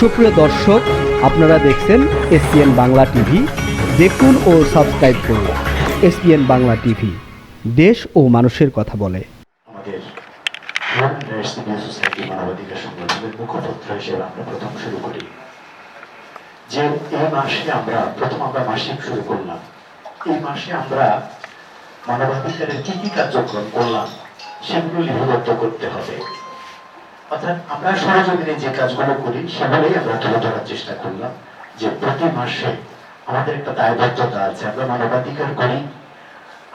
সুপ্রিয় দর্শক, আপনারা দেখছেন এসপিএন বাংলা টিভি। দেখুন ও সাবস্ক্রাইব করুন এসপিএন বাংলা টিভি। দেশ ও মানুষের কথা বলে। করি। যে এই মাসে আমরা, প্রথম আমরা মাসিক শুরু করলাম। এই মাসে আমরা মানবাধিকারের কি কি কার্যক্রম করলাম, সেগুলো লিপিবদ্ধ করতে হবে। অর্থাৎ আমরা সরজমিনে যে কাজগুলো করি, সেগুলোই আমরা তুলে ধরার চেষ্টা করলাম যে প্রতি মাসে আমাদের একটা দায়বদ্ধতা আছে। আমরা মানবাধিকার করি,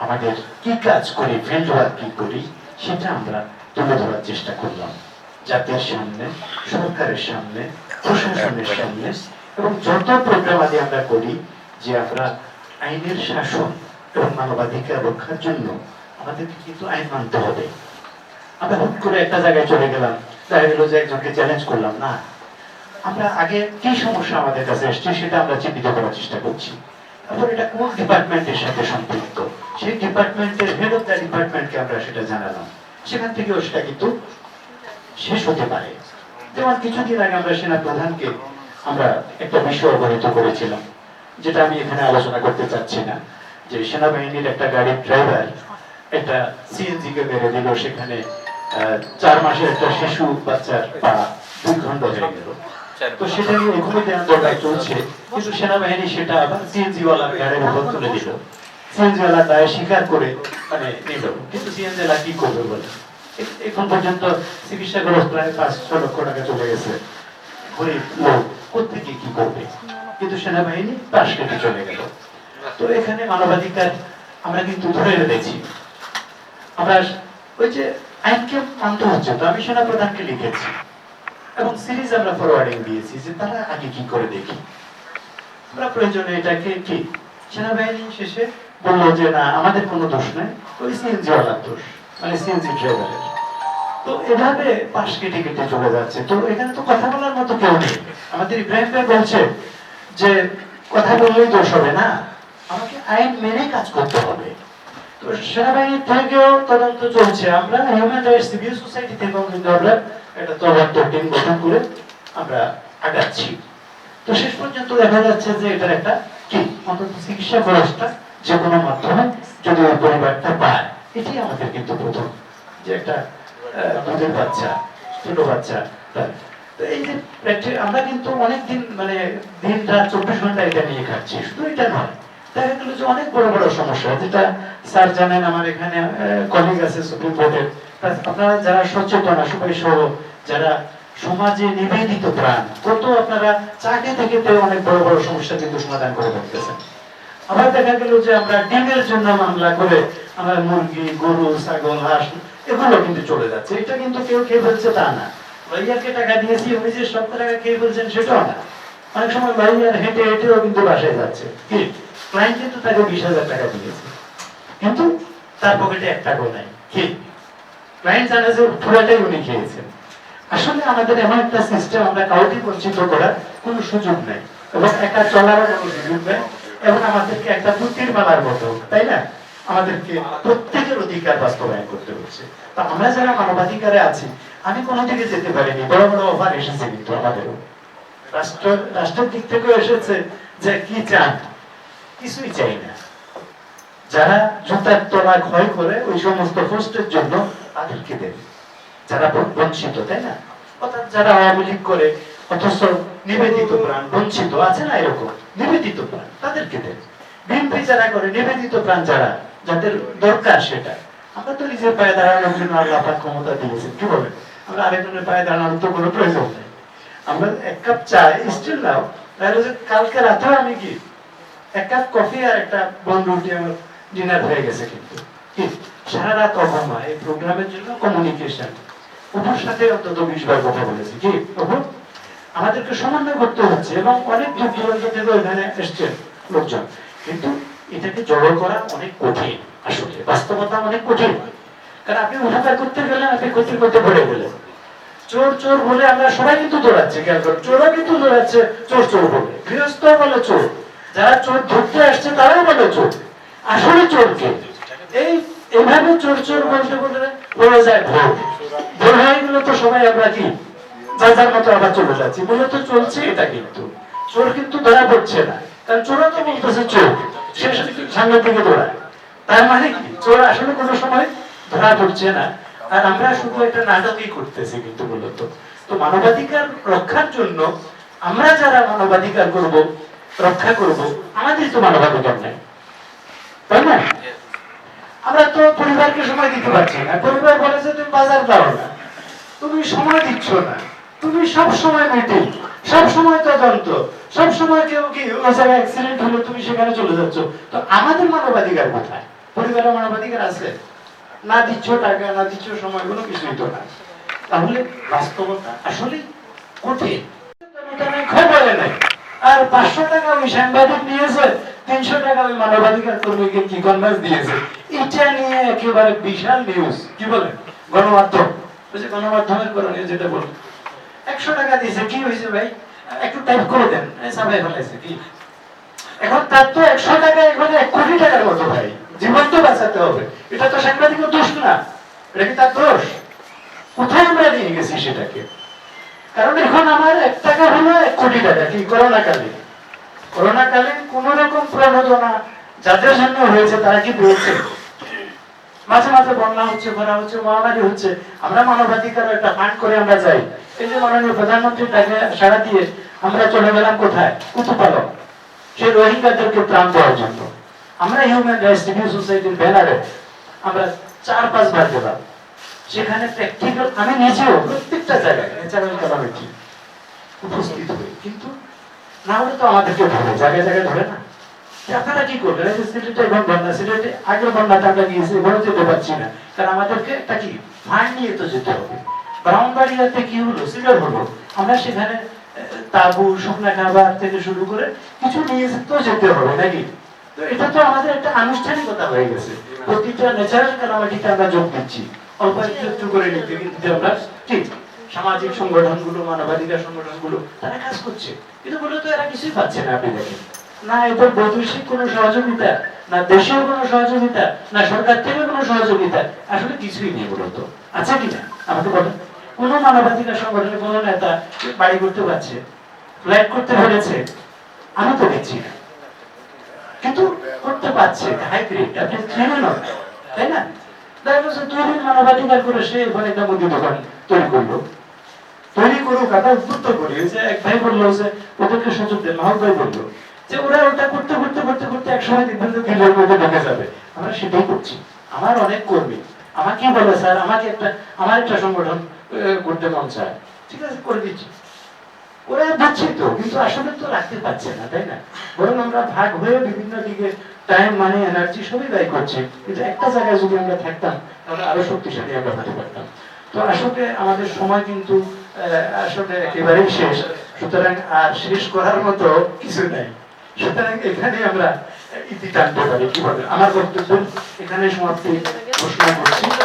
আমাদের কি কাজ করি ফিল্ড ওয়ার্ক কি করি, সেটা আমরা তুলে ধরার চেষ্টা করলাম। জাতির সামনে, সরকারের সামনে, প্রশাসনের সামনে এবং যত প্রোগ্রাম আমরা করি যে আমরা আইনের শাসন এবং মানবাধিকার রক্ষার জন্য আমাদেরকে কিন্তু আইন মানতে হবে। আমরা হুট করে একটা জায়গায় চলে গেলাম একজনকে চ্যালেঞ্জ করলাম, না। আমরা আগে কি সমস্যা আমাদের কাছে এসছে সেটা আমরা চিহ্নিত করার চেষ্টা করছি। তারপর এটা কোন ডিপার্টমেন্টের সাথে সম্পৃক্ত? সেই ডিপার্টমেন্টের হেড অফ দ্য ডিপার্টমেন্টকে আমরা সেটা জানালাম। সেখান থেকেও সেটা কিন্তু শেষ হতে পারে। যেমন কিছুদিন আগে আমরা সেনা প্রধানকে আমরা একটা বিষয় অবহিত করেছিলাম, যেটা আমি এখানে আলোচনা করতে চাচ্ছি না, যে সেনাবাহিনীর একটা গাড়ির ড্রাইভার একটা সিএনজি কে মেরে দিল, সেখানে চার মাসের একটা শিশু বাচ্চার পা দুই খণ্ড হয়ে গেল। তো সেটা নিয়ে এখনই আন্দোলন চলছে কিন্তু সেনাবাহিনী সেটা আবার সিএনজি ওয়ালার গাড়ির উপর তুলে দিল। সিএনজি ওয়ালা দায় স্বীকার করে মানে নিল। কিন্তু সিএনজি ওয়ালা কি করবে বলে? এখন পর্যন্ত চিকিৎসা খরচ প্রায় পাঁচ ছ লক্ষ টাকা চলে গেছে। গরিব লোক কোথেকে কি করবে? কিন্তু সেনাবাহিনী পাশ কেটে চলে গেল। তো এখানে মানবাধিকার আমরা কিন্তু ধরে রেখেছি। আমরা ওই যে আইনকে হচ্ছে তো আমি লিখেছি। এবং সিরিজ আমরা ফরওয়ার্ডিং দিয়েছি যে তারা আগে কি করে দেখি। আমরা প্রয়োজনে এটাকে কি সেনাবাহিনী শেষে বলল যে, না, আমাদের কোনো দোষ নেই, ওই সিএনজি দোষ মানে সিএনজি ড্রাইভারের। তো এভাবে পাশ কেটে কেটে চলে যাচ্ছে। তো এখানে তো কথা বলার মতো কেউ নেই। আমাদের ইব্রাহিম ভাই বলছে যে, কথা বললেই দোষ হবে না, আমাকে আইন মেনে কাজ করতে হবে। তো সেনাবাহিনী থেকেও তদন্ত চলছে। আমরা হিউম্যান রাইটস সিভিল সোসাইটি থেকেও কিন্তু আমরা একটা তদন্ত টিম গঠন করে আমরা আগাচ্ছি। তো শেষ পর্যন্ত দেখা যাচ্ছে যে এটার একটা কি? অন্তত চিকিৎসা খরচটা যে কোনো মাধ্যমে যদি ওই পরিবারটা পায়। এটি আমাদের কিন্তু প্রথম যে একটা দুধের বাচ্চা, ছোট বাচ্চা তো এই যে আমরা কিন্তু অনেক দিন মানে দিন রাত চব্বিশ ঘণ্টা এটা নিয়ে খাচ্ছি। শুধু এটা নয় অনেক বড় বড় সমস্যা। যেটা স্যার জানেন, আমার এখানে কলিগ আছে সুপ্রিম কোর্টের আপনারা যারা সচেতন সহ যারা সমাজে নিবেদিত প্রাণ, কত আপনারা চা খেতে খেতে অনেক বড় বড় সমস্যা কিন্তু সমাধান করে আবার দেখা গেল যে আমরা ডিমের জন্য মামলা করে আমরা মুরগি, গরু, ছাগল, হাঁস, এগুলো কিন্তু চলে যাচ্ছে। এটা কিন্তু কেউ খেয়ে ফেলছে তা না। ভাইয়াকে টাকা দিয়েছি, উনি যে সব টাকা খেয়ে ফেলছেন সেটাও না। অনেক সময় ভাইয়ার হেঁটে হেঁটেও কিন্তু বাসায় যাচ্ছে। কি? ক্লায়েন্ট কিন্তু তাকে বিশ হাজার টাকা দিয়েছে। কিন্তু তার পকেটে এক টাকাও নাই। ক্লায়েন্ট জানে যে পুরাটাই উনি খেয়েছেন। আসলে আমাদের এমন একটা সিস্টেম আমরা কাউকে বঞ্চিত করার কোনো সুযোগ এবং একা চলারও কোনো সুযোগ নেই। এবং আমাদেরকে একটা মালার মতো, তাই না? আমাদেরকে প্রত্যেকের অধিকার বাস্তবায়ন করতে হচ্ছে। তা আমরা যারা মানবাধিকারে আছি, আমি কোনো দিকে যেতে পারিনি। বড় বড় অফার এসেছে কিন্তু আমাদেরও। রাষ্ট্র, রাষ্ট্রের দিক থেকেও এসেছে যে কি চান? কিছুই চাই না। যারা জুতার তলা ক্ষয় করে, ওই সমস্ত পোস্টের জন্য তাদেরকে দেবে। যারা বঞ্চিত, তাই না? অর্থাৎ যারা আওয়ামী লীগ করে, অথচ নিবেদিত প্রাণ বঞ্চিত, আছে না এরকম? নিবেদিত প্রাণ, তাদেরকে দেবে। বিএনপি যারা করে, নিবেদিত প্রাণ যারা, যাদের দরকার সেটা। আমরা তো নিজের পায়ে দাঁড়ানোর জন্য আল্লাহ পাক ক্ষমতা দিয়েছেন, কি বলে আমরা আরেকজনের পায়ে দাঁড়ানোর তো কোনো প্রয়োজন নেই। আমরা এক কাপ চা, স্টিল নাও, তাহলে কালকে রাতেও আমি কি এক কাপ কফি আর একটা রুটি আমার ডিনার হয়ে গেছে কিন্তু। সারা রাত এই প্রোগ্রামের জন্য কমিউনিকেশন সাথে অন্তত বিশ বার কথা বলেছি। কি? আমাদেরকে সমন্বয় করতে হচ্ছে এবং অনেক দূর দূরান্ত থেকে লোকজন। কিন্তু এটাকে জড়ো করা অনেক কঠিন আসলে। বাস্তবতা অনেক কঠিন। কারণ আপনি উপকার করতে গেলেন, আপনি ক্ষতির মধ্যে পড়ে গেলেন। চোর চোর বলে আমরা সবাই কিন্তু দৌড়াচ্ছি চোরও কিন্তু দৌড়াচ্ছে, চোর চোর বলে। গৃহস্থ বলে চোর। যারা চোর ধরতে আসছে, তারাও বলে চোর। আসলে চোরকে এই এইভাবে চোর চোর বলতে বলতে বলে যায় ভোর। ভোর হয়ে গেলে তো সবাই আমরা কি? যার যার মতো আবার চলে যাচ্ছি। মূলত চলছে এটা কিন্তু। চোর কিন্তু ধরা পড়ছে না। কারণ চোরা তো বলতেছে চোর। সে সামনের দিকে দৌড়ায়। তার মানে কি? চোর আসলে কোনো সময় ধরা পড়ছে না। আর আমরা শুধু একটা নাটকই করতেছি কিন্তু মূলত। তো মানবাধিকার রক্ষার জন্য আমরা যারা মানবাধিকার করব রক্ষা করব। আমাদের তো মানবাধিকার নাই। তাই না? আমরা তো পরিবারকে সময় দিতে পারছি না। পরিবার বলে যে তুমি বাজার দাও না। তুমি সময় দিচ্ছ না। তুমি সব সময় মিটিং, সব সময় তদন্ত, সব সময় কেউ কি ওই জায়গায় অ্যাক্সিডেন্ট হলো তুমি সেখানে চলে যাচ্ছ। তো আমাদের মানবাধিকার কোথায়? পরিবারের মানবাধিকার আছে? না দিচ্ছ টাকা, না দিচ্ছ সময়, কোনো কিছুই তো না। তাহলে বাস্তবতা আসলে কঠিন। খবরে নাই। আর পাঁচশো টাকা ওই সাংবাদিক নিয়েছে, তিনশো টাকা ওই মানবাধিকার কর্মীকে কি কনভার্স দিয়েছে? এটা নিয়ে একেবারে বিশাল নিউজ কি বলে? গণমাধ্যম। যে গণমাধ্যমের করণীয় যেটা বল একশো টাকা দিয়েছে, কি হয়েছে ভাই? একটু টাইপ করে দেন। সাবাই ফেলাইছে, কি? এখন তার তো একশো টাকা, এখন এক কোটি টাকার মতো ভাই। জীবন তো বাঁচাতে হবে। এটা তো সাংবাদিকের দোষ না। এটা কি তার দোষ? কোথায় আমরা নিয়ে গেছি সেটাকে? কারণ এখন আমার এক টাকা হলো এক কোটি টাকা, কি করোনা কালে করোনা কালে কোন রকম প্রণোদনা যাদের জন্য হয়েছে তারা কি পেয়েছে মাঝে মাঝে বন্যা হচ্ছে, খরা হচ্ছে, মহামারী হচ্ছে, আমরা মানবাধিকার একটা ফান্ড করে আমরা যাই। এই যে মাননীয় প্রধানমন্ত্রী তাকে সারা দিয়ে আমরা চলে গেলাম কোথায়? কুতুপালক সেই রোহিঙ্গাদেরকে প্রাণ দেওয়ার জন্য। আমরা হিউম্যান রাইটস রিভিউ সোসাইটির ব্যানারে আমরা চার পাঁচবার গেলাম। সেখানে প্র্যাকটিক্যাল আমি নিজেও প্রত্যেকটা জায়গায় ন্যাচারাল ক্যালামিটি উপস্থিত হই। কিন্তু না হলে তো আমাদেরকে ধরে জায়গায় জায়গায় ধরে না। আপনারা কি করবেন? সিলেটে এখন বন্যা, সিলেটে আগের এবারও যেতে পারছি না। কারণ আমাদেরকে একটা কি? ফান্ড নিয়ে তো যেতে হবে। কি হলো? সিলেট হলো। আমরা সেখানে তাবু, শুকনা খাবার থেকে শুরু করে কিছু নিয়ে তো যেতে হবে, নাকি? তো এটা তো আমাদের একটা আনুষ্ঠানিকতা হয়ে গেছে। প্রতিটা ন্যাচারাল কালামাটিতে আমরা যোগ দিচ্ছি। অল্প করে নিতে কিন্তু আমরা ঠিক সামাজিক সংগঠনগুলো, মানবাধিকার সংগঠনগুলো, তারা কাজ করছে। কিন্তু মূলত এরা কিছুই পাচ্ছে না আপনি না এদের বৈদেশিক কোনো সহযোগিতা, না দেশীয় কোনো সহযোগিতা, না সরকার থেকে কোনো সহযোগিতা, আসলে কিছুই নেই মূলত আছে কিনা আমাকে বলেন। কোন মানবাধিকার সংগঠনের কোন নেতা বাড়ি করতে পারছে ফ্ল্যাট করতে পেরেছে? আমি তো দেখছি কিন্তু করতে পারছে হাইব্রিড আপনি চেনেন তাই না? আমার অনেক কর্মী আমাকে বলে স্যার? আমাকে একটা, আমার একটা সংগঠন করতে মন চায়। ঠিক আছে, করে দিচ্ছি। ওরা দিচ্ছে তো, কিন্তু আসলে তো রাখতে পারছে না, তাই না? বরং আমরা ভাগ হয়ে বিভিন্ন দিকে টাইম মানে এনার্জি সবই ব্যয় করছে। কিন্তু একটা জায়গায় যদি আমরা থাকতাম, তাহলে আরও শক্তিশালী আমরা হতে পারতাম। তো আসলে আমাদের সময় কিন্তু আসলে একেবারেই শেষ। সুতরাং আর শেষ করার মতো কিছু নেই। সুতরাং এখানে আমরা ইতি টানতে পারি। কি আমার বক্তব্য এখানে সমাপ্তি। ঘোষণা করছি।